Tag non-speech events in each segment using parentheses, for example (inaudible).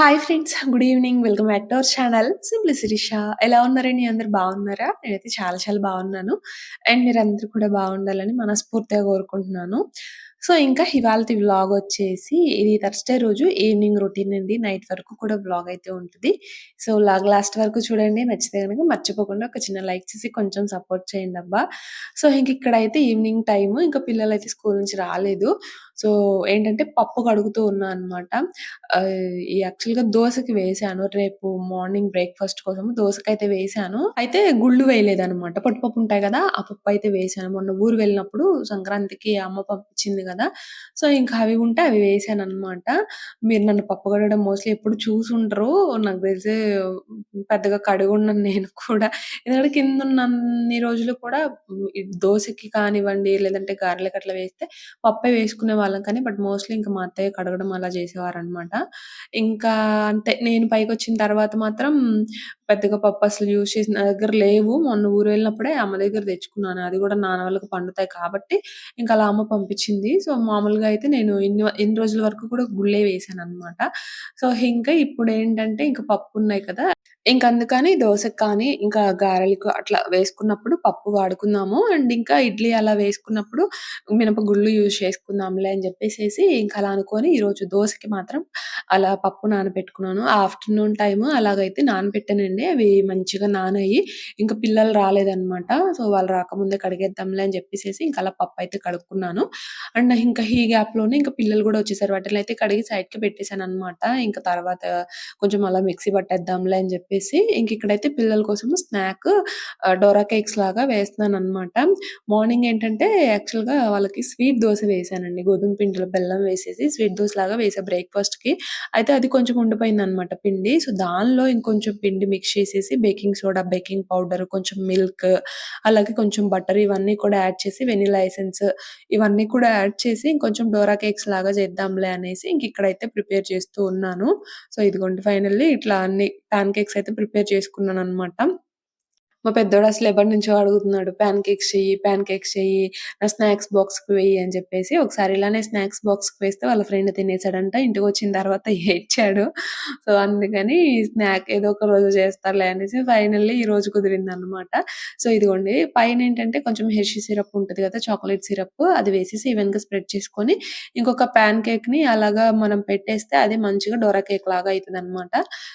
Hi friends good evening welcome back to our channel simply Sirisha ఎలా ఉన్నారండి? అందరు బాగున్నారా? నేనైతే చాలా చాలా బాగున్నాను. అండ్ మీరందరూ కూడా బాగుండాలని మనస్ఫూర్తిగా కోరుకుంటున్నాను. సో ఇంకా ఇవాళ వ్లాగ్ వచ్చేసి ఇది థర్స్డే రోజు ఈవినింగ్ రొటీన్ అండి. నైట్ వరకు కూడా వ్లాగ్ అయితే ఉంటుంది. సో వ్లాగ్ లాస్ట్ వరకు చూడండి. నచ్చితే కనుక మర్చిపోకుండా ఒక చిన్న లైక్ చేసి కొంచెం సపోర్ట్ చేయండి అబ్బా. సో ఇంక ఇక్కడ అయితే ఈవినింగ్ టైం ఇంకా పిల్లలు అయితే స్కూల్ నుంచి రాలేదు. సో ఏంటంటే పప్పు కడుగుతూ ఉన్నా అనమాట ఈ యాక్చువల్గా దోశకి వేసాను. రేపు మార్నింగ్ బ్రేక్ఫాస్ట్ కోసం దోశకైతే వేసాను. అయితే గుళ్ళు వేయలేదు అనమాట పట్టుపప్పు ఉంటాయి కదా ఆ పప్పు అయితే వేసాను. మొన్న ఊరు వెళ్ళినప్పుడు సంక్రాంతికి అమ్మ పంపించింది కదా. సో ఇంకా అవి ఉంటే అవి వేసాను అనమాట మీరు నన్ను పప్పు కడగడం మోస్ట్లీ ఎప్పుడు చూసుంటారు నాకు తెలిసి పెద్దగా కడుగున్నాను నేను కూడా. ఎందుకంటే కింద అన్ని రోజులు కూడా దోసకి దోశకి కానివ్వండి లేదంటే గారెలకి అట్లా వేస్తే పప్పే వేసుకునేవాళ్ళు. వాళ్ళం కానీ బట్ మోస్ట్లీ ఇంకా మా అత్తయ్య కడగడం అలా చేసేవారు అనమాట ఇంకా అంతే. నేను పైకి వచ్చిన తర్వాత మాత్రం పెద్దగా పప్పు అసలు యూజ్ చేసిన దగ్గర లేవు. మొన్న ఊరు వెళ్ళినప్పుడే అమ్మ దగ్గర తెచ్చుకున్నాను. అది కూడా నాన్న వాళ్ళకి పండుతాయి కాబట్టి ఇంకా అలా అమ్మ పంపించింది. సో మామూలుగా అయితే నేను ఇన్ని ఎన్ని రోజుల వరకు కూడా గుళ్ళే వేసాను అనమాట సో ఇంకా ఇప్పుడు ఏంటంటే ఇంకా పప్పు ఉన్నాయి కదా! ఇంక అందుకని దోశకు కానీ, ఇంకా గారెలకు అట్లా వేసుకున్నప్పుడు పప్పు వాడుకుందాము. అండ్ ఇంకా ఇడ్లీ అలా వేసుకున్నప్పుడు మినపగుళ్ళు యూజ్ చేసుకుందాంలే అని చెప్పేసేసి ఇంకా అలా అనుకొని ఈరోజు దోశకి మాత్రం అలా పప్పు నానబెట్టుకున్నాను. ఆఫ్టర్‌నూన్ టైమ్ అలాగైతే నానబెట్టానండి. అవి మంచిగా నానయ్యి ఇంకా పిల్లలు రాలేదనమాట. సో, వాళ్ళు రాకముందే కడిగేద్దాంలే అని చెప్పేసేసి ఇంకా అలా పప్పు అయితే కడుక్కున్నాను. అండ్ ఇంకా ఈ గ్యాప్‌లోనే ఇంకా పిల్లలు కూడా వచ్చేసారు. వాటినైతే కడిగి సైడ్‌కి పెట్టేసాననమాట. ఇంకా తర్వాత కొంచెం అలా మిక్సీ పట్టేద్దాంలే అని చెప్పేసి ఇంక ఇక్కడైతే పిల్లల కోసం స్నాక్ డోరా కేక్స్ లాగా వేస్తున్నాను అనమాట మార్నింగ్ ఏంటంటే యాక్చువల్గా వాళ్ళకి స్వీట్ దోశ వేసానండి గోధుమ పిండిలో బెల్లం వేసేసి స్వీట్ దోశ లాగా వేసా బ్రేక్ఫాస్ట్కి అయితే అది కొంచెం ఉండిపోయింది అనమాట పిండి. సో దానిలో ఇంకొంచెం పిండి మిక్స్ చేసేసి బేకింగ్ సోడా బేకింగ్ పౌడర్ కొంచెం మిల్క్ అలాగే కొంచెం బటర్ ఇవన్నీ కూడా యాడ్ చేసి వెనీలా ఎసెన్స్ ఇవన్నీ కూడా యాడ్ చేసి ఇంకొంచెం డోరా కేక్స్ లాగా చేద్దాంలే అనేసి ఇంక ఇక్కడైతే ప్రిపేర్ చేస్తూ ఉన్నాను. సో ఇదిగోండి ఫైనల్లీ ఇట్లా అన్ని పాన్ కేక్స్ అయితే ప్రిపేర్ చేసుకున్నాను అనమాట మా పెద్దోడు అసలు ఎప్పటి నుంచో అడుగుతున్నాడు ప్యాన్ కేక్స్ చెయ్యి ప్యాన్ కేక్స్ చెయ్యి నా స్నాక్స్ బాక్స్కి వెయ్యి అని చెప్పేసి ఒకసారి ఇలానే స్నాక్స్ బాక్స్కి వేస్తే వాళ్ళ ఫ్రెండ్ తినేసాడంట. ఇంటికి వచ్చిన తర్వాత ఏడ్చాడు. సో అందుకని స్నాక్ ఏదో ఒక రోజు చేస్తారులే అనేసి ఫైనల్లీ ఈ రోజు కుదిరింది అనమాట సో ఇదిగోండి పైన ఏంటంటే కొంచెం హెర్షీ సిరప్ ఉంటుంది కదా చాక్లెట్ సిరప్ అది వేసేసి ఈవెన్గా స్ప్రెడ్ చేసుకొని ఇంకొక ప్యాన్ కేక్ని అలాగా మనం పెట్టేస్తే అది మంచిగా డోరా కేక్ లాగా అవుతుంది అనమాట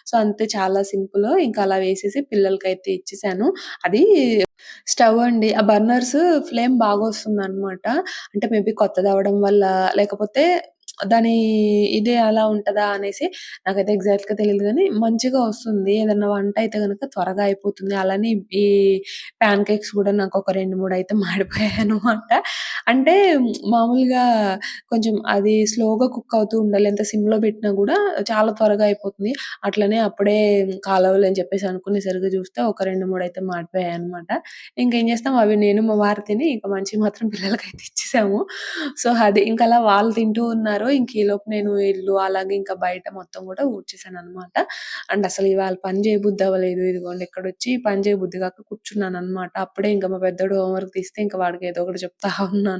సో అంతే చాలా సింపుల్. ఇంకా అలా వేసేసి పిల్లలకి అయితే ఇచ్చేసాను. అది స్టవ్ అండి. ఆ బర్నర్స్ ఫ్లేమ్ బాగా వస్తుంది అనమాట అంటే మేబీ కొత్తదవ్వడం వల్ల లేకపోతే దాని ఇదే అలా ఉంటుందా అనేసి నాకైతే ఎగ్జాక్ట్‌గా తెలియదు కానీ మంచిగా వస్తుంది. ఏదన్నా వంట అయితే కనుక త్వరగా అయిపోతుంది. అలానే ఈ ప్యాన్ కేక్స్ కూడా నాకు ఒక రెండు మూడు అయితే మాడిపోయాయనమాట. అంటే మామూలుగా కొంచెం అది స్లోగా కుక్ అవుతూ ఉండాలి. ఎంత సిమ్‌లో పెట్టినా గూడా చాలా త్వరగా అయిపోతుంది. అట్లనే అప్పుడే కాలవలే అని చెప్పేసి అనుకునేసరికి చూస్తే ఒక 2, 3 అయితే మాడిపోయాయనమాట. ఇంకేం చేస్తాం అవి నేను మా వారు తిని ఇంక మంచియి మాత్రం పిల్లలకైతే ఇచ్చేసాము. సో, అది ఇంకలా వాళ్ళు తింటూ ఉన్నారు. ఇంక ఈలోపు నేను ఇల్లు అలాగే ఇంకా బయట మొత్తం కూడా ఊడ్చేసాననమాట. అండ్ అసలు ఇవాళ పని చేయబుద్ధి అవ్వలేదు. ఇదిగోండి ఇక్కడొచ్చి పని చేయబుద్ధి కాక కూర్చున్నాననమాట. అప్పుడే ఇంక మా పెద్దోడు హోంవర్క్ తీస్తే ఇంక వాడికి ఏదో ఒకటి చెప్తా ఉన్నాను.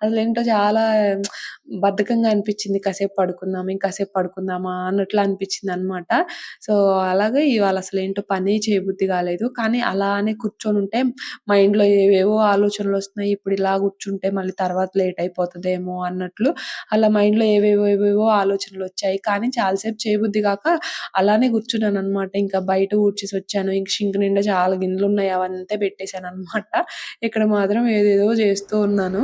అసలు ఏంటో చాలా బద్ధకంగా అనిపించింది. కాసేపు పడుకుందాం, ఇంకాసేపు పడుకుందామా అన్నట్లు అనిపించింది అనమాట సో, అలాగే ఇవాళ అసలు ఏంటో పని చేయబుద్ధి కాలేదు. కానీ అలానే కూర్చొని ఉంటే మైండ్‌లో ఏవేవో ఆలోచనలు వస్తున్నాయి ఇప్పుడు ఇలా కూర్చుంటే మళ్ళీ తర్వాత లేట్ అయిపోతుందేమో అన్నట్లు అలా మైండ్‌లో ఏవేవో ఏవేవో ఏవేవో ఆలోచనలొచ్చాయి. కానీ చాలాసేపు చేయబుద్ధి కాక అలానే కూర్చున్నాననమాట. ఇంకా బయట ఊడ్చేసొచ్చాను. ఇంక షింక్ నిండా చాలా గిన్నెలు ఉన్నాయి అవంతా పెట్టేసాననమాట. ఇక్కడ మాత్రం ఏదేదో చేస్తూ ఉన్నాను.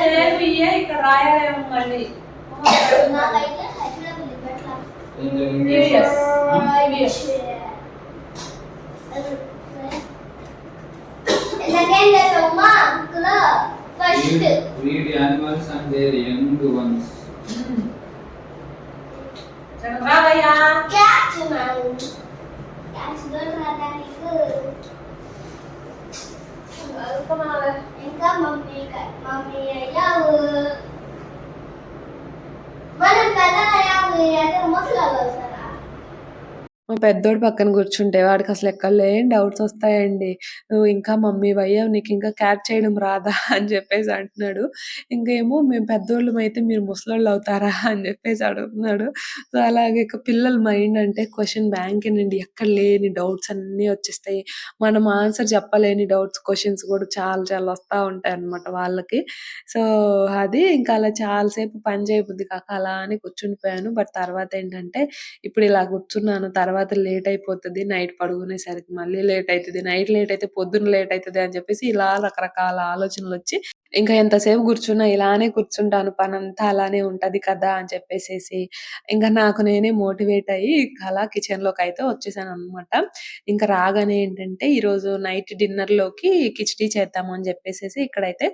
సేమ్ ఇయ్యే ఇక్కడ రాయాలేమో మళ్ళీ Read animals and their young ones. రావయ్యా క్యాచ్ మ్యాన్ క్యాచ్ దొరకదా నీకు ఇంకా మమ్మీ క- మమ్మీ అయ్యావు మనం పెద్ద అయ్యాము అయితే ముసలాలు వస్తారా మా పెద్దోడు పక్కన కూర్చుంటే వాడికి అసలు ఎక్కడలేని డౌట్స్ వస్తాయండి. నువ్వు ఇంకా మమ్మీ అయ్యావు నీకు ఇంకా క్యాచ్ చేయడం రాదా? (laughs) అని చెప్పేసి అంటున్నాడు. ఇంకేమో మేము పెద్దోళ్ళం అయితే మీరు ముసలోళ్ళు అవుతారా? (laughs) అని చెప్పేసి అడుగుతున్నాడు. సో అలాగే ఇక పిల్లల మైండ్ అంటే క్వశ్చన్ బ్యాంక్ అండి ఎక్కడ లేని డౌట్స్ అన్నీ వచ్చేస్తాయి. మనం ఆన్సర్ చెప్పలేని డౌట్స్ క్వశ్చన్స్ కూడా చాలా చాలా వస్తూ ఉంటాయి అన్నమాట వాళ్ళకి. సో అది ఇంకా అలా చాలాసేపు పని చేయబుద్ది కాక అలా అని కూర్చుండిపోయాను. బట్ తర్వాత ఏంటంటే ఇప్పుడు ఇలా కూర్చున్నాను. తర్వాత తర్వాత లేట్ అయిపోతది నైట్ పడుకునేసరికి మళ్ళీ లేట్ అవుతుంది నైట్ లేట్ అయితే పొద్దున్న లేట్ అవుతుంది అని చెప్పేసి ఇలా రకరకాల ఆలోచనలు వచ్చి ఇంకా ఎంతసేపు కూర్చున్నా ఇలానే కూర్చుంటాను పనంతా అలానే ఉంటది కదా అని చెప్పేసేసి ఇంకా నాకు నేనే మోటివేట్ అయ్యి అలా కిచెన్లోకి అయితే వచ్చేసాను అనమాట ఇంకా రాగానే ఏంటంటే ఈరోజు నైట్ డిన్నర్లోకి కిచిడి చేద్దాము అని చెప్పేసేసి ఇక్కడైతే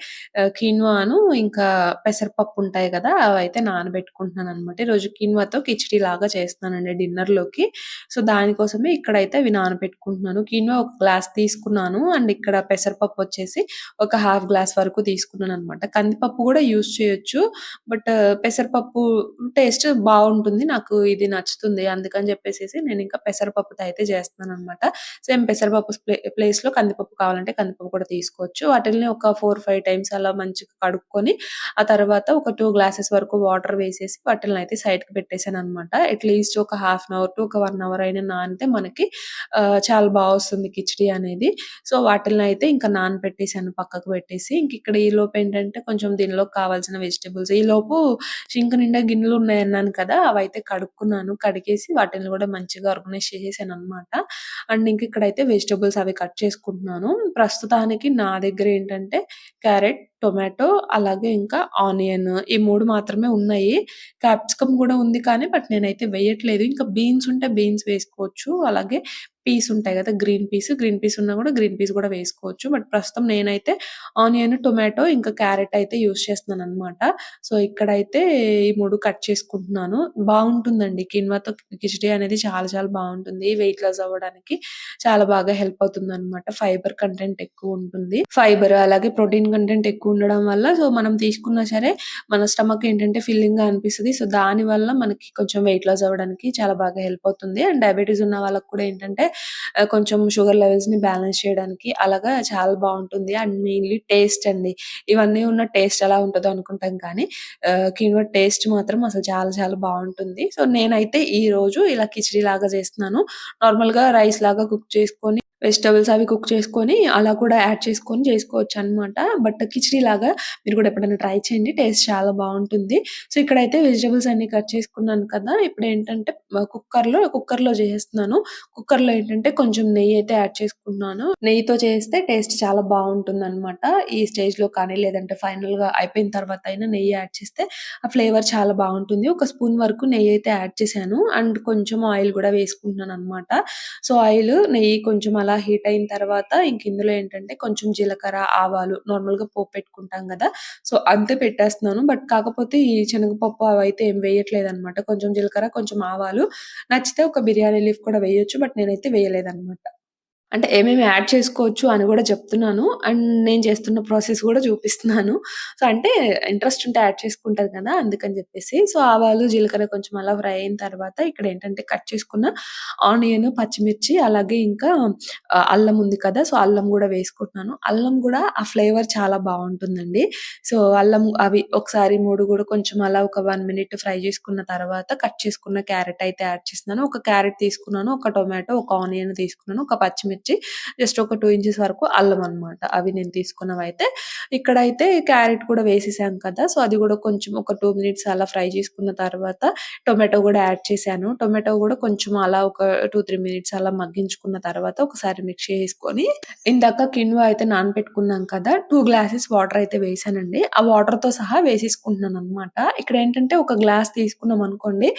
కిన్వాను కీన్వాను ఇంకా పెసరపప్పు ఉంటాయి కదా అవి అయితే నానబెట్టుకుంటున్నాను అనమాట ఈ రోజు కీన్వాతో కిచిడి లాగా చేస్తున్నానండి డిన్నర్లోకి సో దానికోసమే ఇక్కడైతే అవి నానబెట్టుకుంటున్నాను. కీన్వా ఒక గ్లాస్ తీసుకున్నాను అండ్ ఇక్కడ పెసరపప్పు వచ్చేసి ఒక హాఫ్ గ్లాస్ వరకు తీసుకున్నాను అనమాట కందిపప్పు కూడా యూస్ చేయొచ్చు. బట్ పెసరపప్పు టేస్ట్ బాగుంటుంది. నాకు ఇది నచ్చుతుంది. అందుకని చెప్పేసి నేను ఇంకా పెసరపప్పుతో అయితే చేస్తున్నాను అనమాట సేమ్ పెసరపప్పు ప్లేస్లో కందిపప్పు కావాలంటే కందిపప్పు కూడా తీసుకోవచ్చు. వాటిని ఒక ఫోర్ ఫైవ్ టైమ్స్ అలా మంచిగా కడుక్కొని ఆ తర్వాత ఒక టూ గ్లాసెస్ వరకు వాటర్ వేసేసి వాటిని అయితే సైడ్కి పెట్టేశాను అనమాట అట్లీస్ట్ ఒక హాఫ్ అన్ అవర్ టు ఒక వన్ అవర్ అయినా నానితే మనకి చాలా బాగా వస్తుంది కిచిడి అనేది. సో వాటిని అయితే ఇంకా నానబెట్టేసాను పక్కకు పెట్టేసి. ఇంక ఇక్కడ ఈ లోపు ఏంటంటే కొంచెం దీనిలో కావాల్సిన వెజిటేబుల్స్. ఈ లోపు షింక్ నిండా గిన్నెలు ఉన్నాయి అన్నాను కదా అవి అయితే కడుక్కున్నాను. కడిగేసి వాటిని కూడా మంచిగా ఆర్గనైజ్ చేసేసాను అనమాట అండ్ ఇంక ఇక్కడైతే వెజిటేబుల్స్ అవి కట్ చేసుకుంటున్నాను. ప్రస్తుతానికి నా దగ్గర ఏంటంటే క్యారెట్ టొమాటో అలాగే ఇంకా ఆనియన్ ఈ మూడు మాత్రమే ఉన్నాయి. క్యాప్సికమ్ కూడా ఉంది కానీ బట్ నేనైతే వేయట్లేదు. ఇంకా బీన్స్ ఉంటే బీన్స్ వేసుకోవచ్చు. అలాగే పీస్ ఉంటాయి కదా గ్రీన్ పీస్. గ్రీన్ పీస్ ఉన్నా కూడా గ్రీన్ పీస్ కూడా వేసుకోవచ్చు. బట్ ప్రస్తుతం నేనైతే ఆనియన్ టొమాటో ఇంకా క్యారెట్ అయితే యూస్ చేస్తున్నాను అనమాట సో ఇక్కడైతే ఈ మూడు కట్ చేసుకుంటున్నాను. బాగుంటుందండి. కిన్వాతో కిచిడి అనేది చాలా చాలా బాగుంటుంది. వెయిట్ లాస్ అవ్వడానికి చాలా బాగా హెల్ప్ అవుతుంది అనమాట ఫైబర్ కంటెంట్ ఎక్కువ ఉంటుంది. ఫైబర్ అలాగే ప్రోటీన్ కంటెంట్ ఎక్కువ ఉండడం వల్ల సో మనం తీసుకున్నా సరే మన స్టమక్ ఏంటంటే ఫిల్లింగ్గా అనిపిస్తుంది. సో దాని వల్ల మనకి కొంచెం వెయిట్ లాస్ అవ్వడానికి చాలా బాగా హెల్ప్ అవుతుంది. అండ్ డయాబెటీస్ ఉన్న వాళ్ళకి కూడా ఏంటంటే కొంచెం షుగర్ లెవెల్స్ని బ్యాలెన్స్ చేయడానికి అలాగా చాలా బాగుంటుంది. అండ్ మెయిన్లీ టేస్ట్ అండి. ఇవన్నీ ఉన్న టేస్ట్ ఎలా ఉంటుందో అనుకుంటాం కానీ కిన్వా టేస్ట్ మాత్రం అసలు చాలా చాలా బాగుంటుంది. సో నేనైతే ఈ రోజు ఇలా కిచిడి లాగా చేస్తున్నాను. నార్మల్గా రైస్ లాగా కుక్ చేసుకొని వెజిటబుల్స్ అవి కుక్ చేసుకొని అలా కూడా యాడ్ చేసుకొని చేసుకోవచ్చు అన్నమాట. బట్ కిచడీ లాగా మీరు కూడా ఎప్పుడైనా ట్రై చేయండి. టేస్ట్ చాలా బాగుంటుంది. సో ఇక్కడైతే వెజిటబుల్స్ అన్ని కట్ చేసుకున్నాను కదా ఇప్పుడు ఏంటంటే కుక్కర్లో కుక్కర్లో చేసేస్తున్నాను కుక్కర్లో చేస్తున్నాను ఏంటంటే కొంచెం నెయ్యి అయితే యాడ్ చేసుకున్నాను. నెయ్యితో చేస్తే టేస్ట్ చాలా బాగుంటుంది అనమాట ఈ స్టేజ్లో కానీ లేదంటే ఫైనల్గా అయిపోయిన తర్వాత అయినా నెయ్యి యాడ్ చేస్తే ఆ ఫ్లేవర్ చాలా బాగుంటుంది. ఒక స్పూన్ వరకు నెయ్యి అయితే యాడ్ చేశాను. అండ్ కొంచెం ఆయిల్ కూడా వేసుకుంటున్నాను అనమాట సో ఆయిల్ నెయ్యి కొంచెం అలా హీట్ అయిన తర్వాత ఇంక ఇందులో ఏంటంటే కొంచెం జీలకర్ర ఆవాలు నార్మల్గా పోపు పెట్టుకుంటాం కదా. సో అంతే పెట్టేస్తున్నాను. బట్ కాకపోతే ఈ శనగపప్పు అవి అయితే ఏం వేయట్లేదు అనమాట కొంచెం జీలకర్ర కొంచెం ఆవాలు. నచ్చితే ఒక బిర్యానీ లీఫ్ కూడా వేయొచ్చు. బట్ నేనైతే వేయలేదన్నమాట. అంటే ఏమేమి యాడ్ చేసుకోవచ్చు అని కూడా చెప్తున్నాను. అండ్ నేను చేస్తున్న ప్రాసెస్ కూడా చూపిస్తున్నాను. సో అంటే ఇంట్రెస్ట్ ఉంటే యాడ్ చేసుకుంటారు కదా అందుకని చెప్పేసి. సో ఆవాలు జీలకర్ర కొంచెం అలా ఫ్రై అయిన తర్వాత ఇక్కడ ఏంటంటే కట్ చేసుకున్న ఆనియన్ పచ్చిమిర్చి అలాగే ఇంకా అల్లం ఉంది కదా సో అల్లం కూడా వేసుకుంటున్నాను. అల్లం కూడా ఆ ఫ్లేవర్ చాలా బాగుంటుందండి. సో అల్లం అవి ఒకసారి మూడు కూడా కొంచెం అలా ఒక వన్ మినిట్ ఫ్రై చేసుకున్న తర్వాత కట్ చేసుకున్న క్యారెట్ అయితే యాడ్ చేస్తున్నాను. ఒక క్యారెట్ తీసుకున్నాను ఒక టొమాటో ఒక ఆనియన్ తీసుకున్నాను ఒక పచ్చిమిర్చి జస్ట్ ఒక టూ ఇంచెస్ వరకు అల్లం అన్నమాట. అవి నేను తీసుకున్నవి అయితే ఇక్కడైతే క్యారెట్ కూడా వేసేసాం కదా సో అది కూడా కొంచెం ఒక టూ మినిట్స్ అలా ఫ్రై చేసుకున్న తర్వాత టొమాటో కూడా యాడ్ చేశాను. టొమాటో కూడా కొంచెం అలా ఒక టూ త్రీ మినిట్స్ అలా మగ్గించుకున్న తర్వాత ఒకసారి మిక్స్ చేసుకొని ఇందాక కిన్వా అయితే నానబెట్టుకున్నాం కదా టూ గ్లాసెస్ వాటర్ అయితే వేసానండి. ఆ వాటర్తో సహా వేసేసుకుంటున్నాను అనమాట ఇక్కడ ఏంటంటే ఒక గ్లాస్ తీసుకున్నాం అనుకోండి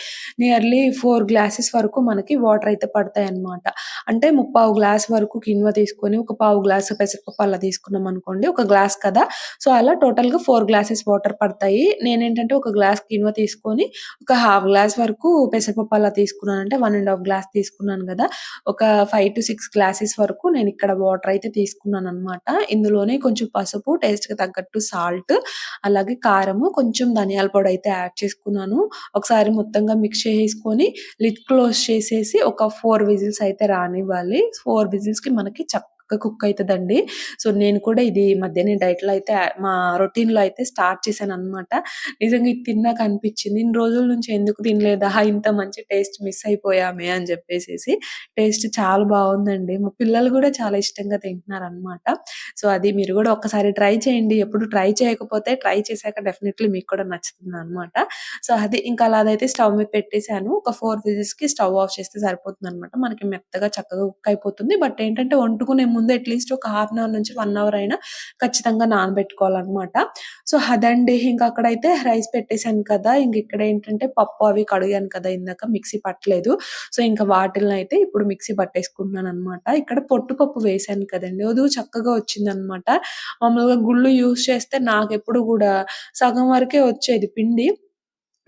నియర్లీ ఫోర్ గ్లాసెస్ వరకు మనకి వాటర్ అయితే పడతాయి అన్నమాట అంటే ముప్పావు గ్లాస్ వరకు కిన్వా తీసుకొని, ఒక పావు గ్లాసు పెసరపప్పు అలా తీసుకున్నాం అనుకోండి ఒక గ్లాస్ కదా! సో, అలా టోటల్గా ఫోర్ గ్లాసెస్ వాటర్ పడతాయి. నేనేంటంటే ఒక గ్లాస్ కిన్వా తీసుకొని, ఒక హాఫ్ గ్లాస్ వరకు పెసరపప్పు అలా తీసుకున్నాను. అంటే వన్ అండ్ హాఫ్ గ్లాస్ తీసుకున్నాను కదా ఒక 5-6 గ్లాసెస్ వరకు నేను ఇక్కడ వాటర్ అయితే తీసుకున్నాను అనమాట ఇందులోనే కొంచెం పసుపు, టేస్ట్కి తగ్గట్టు సాల్ట్, అలాగే కారము, కొంచెం ధనియాల పొడి అయితే యాడ్ చేసుకున్నాను. ఒకసారి మొత్తంగా మిక్స్ చేసుకొని లిడ్ క్లోజ్ చేసేసి ఒక ఫోర్ విజిల్స్ అయితే రానివ్వాలి. 4 విజిల్స్‌కి మనకి చక్కగా కుక్ అవుతుందండి సో, నేను కూడా ఇది ఈ డైట్లో డైట్‌లో అయితే మా రొటీన్‌లో అయితే స్టార్ట్ చేశాను అనమాట నిజంగా ఇది తిన్నాక అనిపించింది ఇన్ని రోజుల నుంచి ఎందుకు తినలేదా? ఇంత మంచి టేస్ట్ మిస్ అయిపోయామే అని చెప్పేసి టేస్ట్ చాలా బాగుందండి మా పిల్లలు కూడా చాలా ఇష్టంగా తింటున్నారు అనమాట సో, అది మీరు కూడా ఒక్కసారి ట్రై చేయండి. ఎప్పుడు ట్రై చేయకపోతే ట్రై చేశాక డెఫినెట్లీ మీకు కూడా నచ్చుతుంది అనమాట సో, అది ఇంకా అలా అదైతే స్టవ్ మీద పెట్టేశాను ఒక 4 విజిల్స్‌కి స్టవ్ ఆఫ్ చేస్తే సరిపోతుందనమాట. మనకి మెత్తగా చక్కగా కుక్ అయిపోతుంది. బట్ ఏంటంటే వండుకునే ముందు అట్‌లీస్ట్ ఒక హాఫ్ అన్ అవర్ నుంచి వన్ అవర్ అయినా ఖచ్చితంగా నానబెట్టుకోవాలన్నమాట సో, అదండి. ఇంక అక్కడైతే రైస్ పెట్టేశాను కదా! ఇంక ఇక్కడేంటంటే పప్పు అవి కడిగాను కదా! ఇందాక మిక్సీ పట్టలేదు. సో, ఇంకా ఇంక అయితే ఇప్పుడు మిక్సీ పట్టేసుకుంటున్నాను అనమాట ఇక్కడ పొట్టు పప్పు వేశాను కదండీ! వదు చక్కగా వచ్చిందనమాట. మామూలుగా గుళ్ళు యూజ్ చేస్తే నాకు ఎప్పుడు కూడా సగం వరకే వచ్చేది పిండి.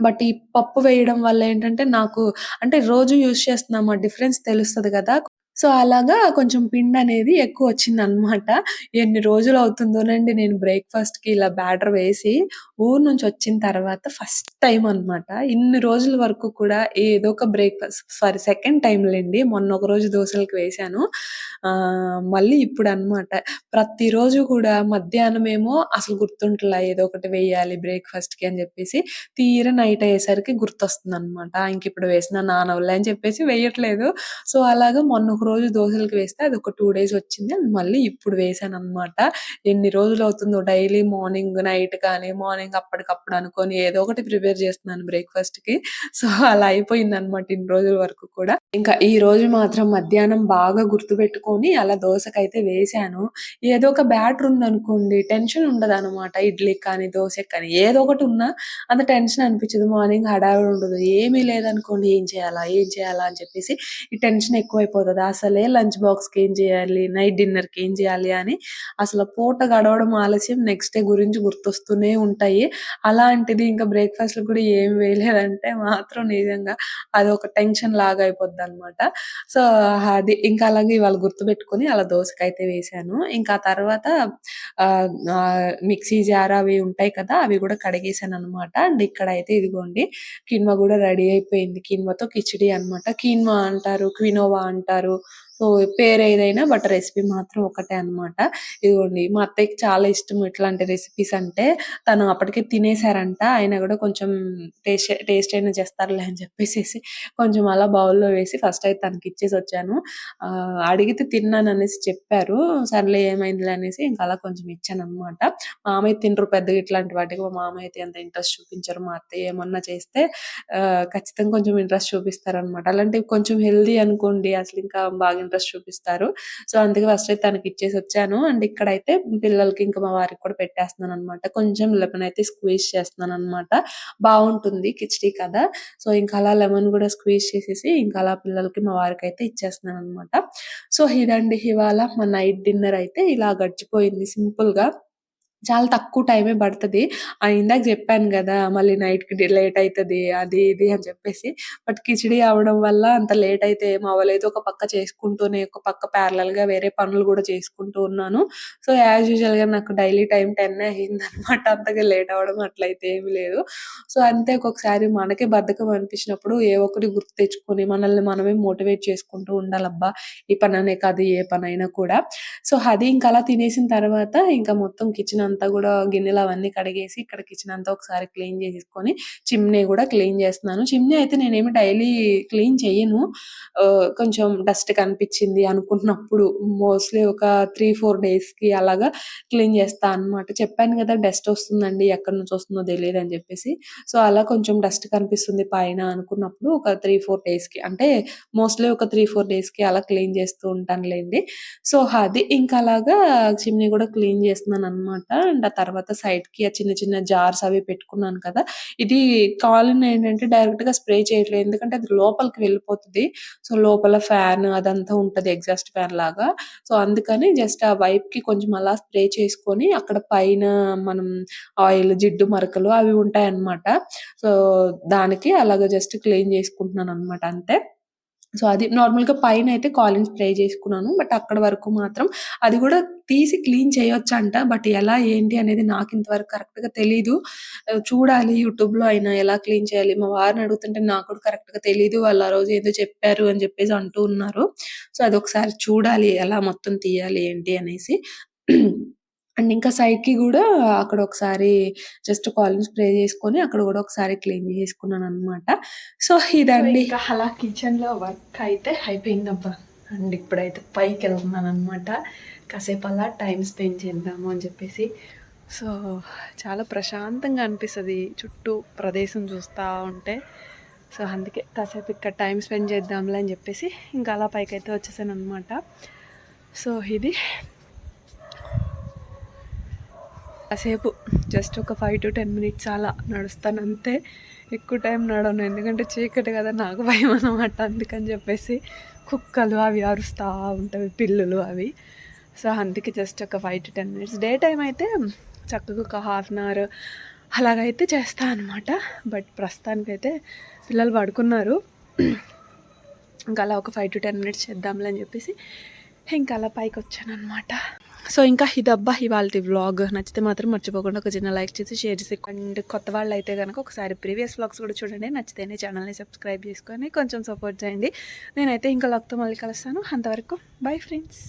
బట్ ఈ పప్పు వేయడం వల్ల ఏంటంటే నాకు అంటే రోజు యూజ్ చేస్తున్నాం ఆ డిఫరెన్స్ తెలుస్తుంది కదా సో, అలాగా కొంచెం పిండి అనేది ఎక్కువ వచ్చింది అనమాట ఎన్ని రోజులు అవుతుందోనండి నేను బ్రేక్‌ఫాస్ట్‌కి ఇలా బ్యాటర్ వేసి, ఊరు నుంచి వచ్చిన తర్వాత ఫస్ట్ టైం అనమాట. ఇన్ని రోజుల వరకు కూడా ఏదో ఒక బ్రేక్‌ఫాస్ట్ సారీ సెకండ్ టైంలేండి లెండి. మొన్న ఒకరోజు దోశలకు వేశాను. మళ్ళీ మళ్ళీ ఇప్పుడనమాట. ప్రతిరోజు కూడా మధ్యాహ్నం ఏమో అసలు గుర్తుంటలా ఏదో ఒకటి వేయాలి బ్రేక్‌ఫాస్ట్‌కి అని చెప్పేసి తీరా నైట్ అయ్యేసరికి గుర్తొస్తుంది అనమాట ఇంక ఇప్పుడు వేసిన నానవులే అని చెప్పేసి వేయట్లేదు. సో, అలాగా మొన్న ఒక రోజు దోశలకు వేస్తే అది ఒక టూ డేస్ వచ్చింది. అది మళ్ళీ ఇప్పుడు వేసాను అనమాట ఎన్ని రోజులు అవుతుందో డైలీ మార్నింగ్, నైట్ కానీ, మార్నింగ్ అప్పటికప్పుడు అనుకొని ఏదో ఒకటి ప్రిపేర్ చేస్తున్నాను బ్రేక్‌ఫాస్ట్‌కి. సో, అలా అయిపోయింది అనమాట ఇన్ని రోజుల వరకు కూడా. ఇంకా ఈ రోజు మాత్రం మధ్యాహ్నం బాగా గుర్తుపెట్టుకొని అలా దోశకైతే వేశాను. ఏదో ఒక బ్యాటర్ ఉందనుకోండి టెన్షన్ ఉండదు అనమాట ఇడ్లీకి కానీ, దోశ కానీ ఏదో ఒకటి ఉన్నా అంత టెన్షన్ అనిపించదు. మార్నింగ్ హడావిడి ఉండదు. ఏమీ లేదనుకోండి ఏం చేయాలా? ఏం చేయాలా? అని చెప్పేసి ఈ టెన్షన్ ఎక్కువైపోతది. అసలే లంచ్ బాక్స్‌కి ఏం చేయాలి? నైట్ డిన్నర్‌కి ఏం చేయాలి? అని అసలు పూట గడవడం ఆలస్యం నెక్స్ట్ డే గురించి గుర్తొస్తూనే ఉంటాయి. అలాంటిది ఇంకా బ్రేక్‌ఫాస్ట్‌లో కూడా ఏమి వేయలేదంటే మాత్రం నిజంగా అది ఒక టెన్షన్ లాగా అయిపోద్ది అనమాట సో, అది ఇంకా అలాగే ఇవాళ గుర్తుపెట్టుకుని అలా దోసకైతే వేశాను. ఇంకా తర్వాత మిక్సీ జార్ అవి ఉంటాయి కదా! అవి కూడా కడిగేసాననమాట. అండ్ ఇక్కడైతే ఇదిగోండి కిన్వా కూడా రెడీ అయిపోయింది. కిన్వాతో కిచిడి అనమాట. కీన్వా అంటారు, క్వినోవా అంటారు. సో, పేరు ఏదైనా బట్ రెసిపీ మాత్రం ఒకటే అనమాట. ఇదిగోండి మా అత్తయ్యకి చాలా ఇష్టం ఇట్లాంటి రెసిపీస్ అంటే. తను అప్పటికే తినేసారంట. అయినా కూడా కొంచెం టేస్ట్ టేస్ట్ అయినా చేస్తారులే అని చెప్పేసేసి కొంచెం అలా బౌల్‌లో వేసి ఫస్ట్ అయితే తనకిచ్చేసి వచ్చాను అడిగితే తిన్నాను అనేసి చెప్పారు. సర్లే ఏమైందిలే అనేసి ఇంకా అలా కొంచెం ఇచ్చాను అనమాట మామయ్య తినరు పెద్దగా ఇట్లాంటి వాటికి. మా మామయ్య అయితే అంత ఇంట్రెస్ట్ చూపించరు. మా అత్తయ్య ఏమన్నా చేస్తే ఖచ్చితంగా కొంచెం ఇంట్రెస్ట్ చూపిస్తారనమాట. అలాంటివి కొంచెం హెల్దీ అనుకోండి అసలు ఇంకా బాగా ఇంట్రెస్ట్ చూపిస్తారు. సో, అందుకే ఫస్ట్ అయితే తనకిచ్చేసొచ్చాను. అండ్ ఇక్కడైతే పిల్లలకి ఇంకా మా వారికి కూడా పెట్టేస్తున్నాను అనమాట కొంచెం లెమన్ అయితే స్క్వీజ్ చేస్తున్నాననమాట. బాగుంటుంది కిచిడి కదా! సో, ఇంకా అలా లెమన్ కూడా స్క్వీజ్ చేసేసి ఇంకా అలా పిల్లలకి, మా వారికి అయితే ఇచ్చేస్తున్నాను అనమాట సో, ఇదండి ఇవాళ మా నైట్ డిన్నర్ అయితే ఇలా గడిచిపోయింది సింపుల్గా చాలా తక్కువ టైమే పడతది. ఆహ్, ఇందాక చెప్పాను గదా! మళ్ళీ నైట్‌కి డి లేట్ అయితది. అది ఇది అని చెప్పేసి. బట్ కిచిడి అవ్వడం వల్ల అంత లేట్ అయితే ఏం అవ్వలేదు. ఒక పక్క చేసుకుంటూనే ఒక పక్క ప్యారలెల్‌గా వేరే పనులు గూడా చేసుకుంటూ ఉన్నాను. సో, యాజ్ యూజువల్‌గా నాకు డైలీ టైమ్ 10 అయిందనమాట. అంతగా లేట్ అవ్వడం అట్లయితే ఏమి లేదు. సో, అంతే ఒక్కొక్కసారి మనకే బద్ధకం అనిపించినప్పుడు ఏ ఒక్కటి గుర్తు తెచ్చుకొని మనల్ని మనమే మోటివేట్ చేసుకుంటూ ఉండాలబ్బా! ఈ పననే కాదు ఏ పనైనా కూడా. సో, అది ఇంక అలా తినేసిన తర్వాత ఇంకా మొత్తం కిచెన్ అంతా కూడా గిన్నెలు అవన్నీ కడిగేసి ఇక్కడ కిచెన్ అంతా ఒకసారి క్లీన్ చేసేసుకొని చిమ్నీ కూడా క్లీన్ చేస్తున్నాను. చిమ్నీ అయితే నేనేమి డైలీ క్లీన్ చేయను కొంచెం డస్ట్ కనిపించింది అనుకున్నప్పుడు మోస్ట్‌లీ ఒక 3, 4 డేస్‌కి అలాగా క్లీన్ చేస్తా అనమాట. చెప్పాను కదా డస్ట్ వస్తుందండి. ఎక్కడి నుంచి వస్తుందో తెలియదు అని చెప్పేసి. సో, అలా కొంచెం డస్ట్ కనిపిస్తుంది పైన అనుకున్నప్పుడు ఒక 3, 4 డేస్‌కి అంటే మోస్ట్‌లీ ఒక 3, 4 డేస్‌కి అలా క్లీన్ చేస్తూ ఉంటానులేండి సో, అది ఇంకా అలాగా చిమ్నీ కూడా క్లీన్ చేస్తున్నాను అనమాట అండ్ ఆ తర్వాత సైడ్కి ఆ చిన్న చిన్న జార్స్ అవి పెట్టుకున్నాను కదా! ఇది కాలిన్ ఏంటంటే డైరెక్ట్గా స్ప్రే చేయట్లేదు. ఎందుకంటే అది లోపలికి వెళ్ళిపోతుంది సో, లోపల ఫ్యాన్ అదంతా ఉంటది ఎగ్జాస్ట్ ఫ్యాన్ లాగా. సో, అందుకని జస్ట్ ఆ వైప్కి కొంచెం అలా స్ప్రే చేసుకొని అక్కడ పైన మనం ఆయిల్, జిడ్డు మరకలు అవి ఉంటాయన్నమాట. సో, దానికి అలాగ జస్ట్ క్లీన్ చేసుకుంటున్నాను అనమాట అంతే. సో, అది నార్మల్‌గా పైన అయితే కాలిన్ స్ప్రే చేసుకున్నాను. బట్ అక్కడ వరకు మాత్రం అది కూడా తీసి క్లీన్ చేయొచ్చు అంట బట్ ఎలా ఏంటి అనేది నాకు ఇంతవరకు కరెక్ట్‌గా తెలీదు. చూడాలి యూట్యూబ్‌లో అయినా ఎలా క్లీన్ చేయాలి. మా వారిని అడుగుతుంటే నాకు కూడా కరెక్ట్‌గా తెలీదు. వాళ్ళు ఆ రోజు ఏదో చెప్పారు అని చెప్పేసి అంటూ ఉన్నారు. సో, అది ఒకసారి చూడాలి ఎలా మొత్తం తీయాలి ఏంటి అనేసి. అండ్ ఇంకా సైడ్‌కి గూడా అక్కడ ఒకసారి జస్ట్ కాలిన్ స్ప్రే చేసుకొని అక్కడ కూడా ఒకసారి క్లీన్ చేసుకున్నానన్నమాట. సో, ఇదండి. ఇంకా అలా కిచెన్‌లో వర్క్ అయితే అయిపోయిందబ్బా! అండ్ ఇప్పుడైతే పైకెళ్తున్నానన్నమాట. కాసేపు అలా టైమ్ స్పెండ్ చేద్దాము అని చెప్పేసి. సో, చాలా ప్రశాంతంగా అనిపిస్తది చుట్టూ ప్రదేశం చూస్తా ఉంటే. సో, అందుకే కాసేపు ఇక్కడ టైమ్ స్పెండ్ చేద్దాంలే అని చెప్పేసి ఇంకా అలా పైకైతే వచ్చేసానన్నమాట. సో, ఇది కాసేపు జస్ట్ ఒక 5-10 మినిట్స్ అలా నడుస్తాను అంతే. ఎక్కువ టైం నడవను. ఎందుకంటే చీకటి కదా! నాకు భయం అనమాట అందుకని చెప్పేసి కుక్కలు అవి అరుస్తూ ఉంటాయి పిల్లులు అవి. సో, అందుకే జస్ట్ ఒక 5-10 మినిట్స్. డే టైం అయితే చక్కగా ఒక హాఫ్ అన్ అవర్ అలాగైతే చేస్తా అనమాట. బట్ ప్రస్తుతానికైతే పిల్లలు పడుకున్నారు. ఇంకా అలా ఒక 5-10 మినిట్స్ చేద్దాంలే అని చెప్పేసి ఇంకా అలా పైకి వచ్చాను అనమాట సో, ఇంకా ఇదబ్బా ఇవాళ వ్లాగ్. నచ్చితే మాత్రం మర్చిపోకుండా ఒక చిన్న లైక్ చేసి షేర్ చేసి అండ్ కొత్త వాళ్ళు అయితే కనుక ఒకసారి ప్రీవియస్ వ్లాగ్స్ కూడా చూడండి. నచ్చితేనే ఛానల్‌ని సబ్స్క్రైబ్ చేసుకొని కొంచెం సపోర్ట్ చేయండి. నేనైతే ఇంకా లాక్తో మళ్ళీ కలుస్తాను. అంతవరకు బై ఫ్రెండ్స్.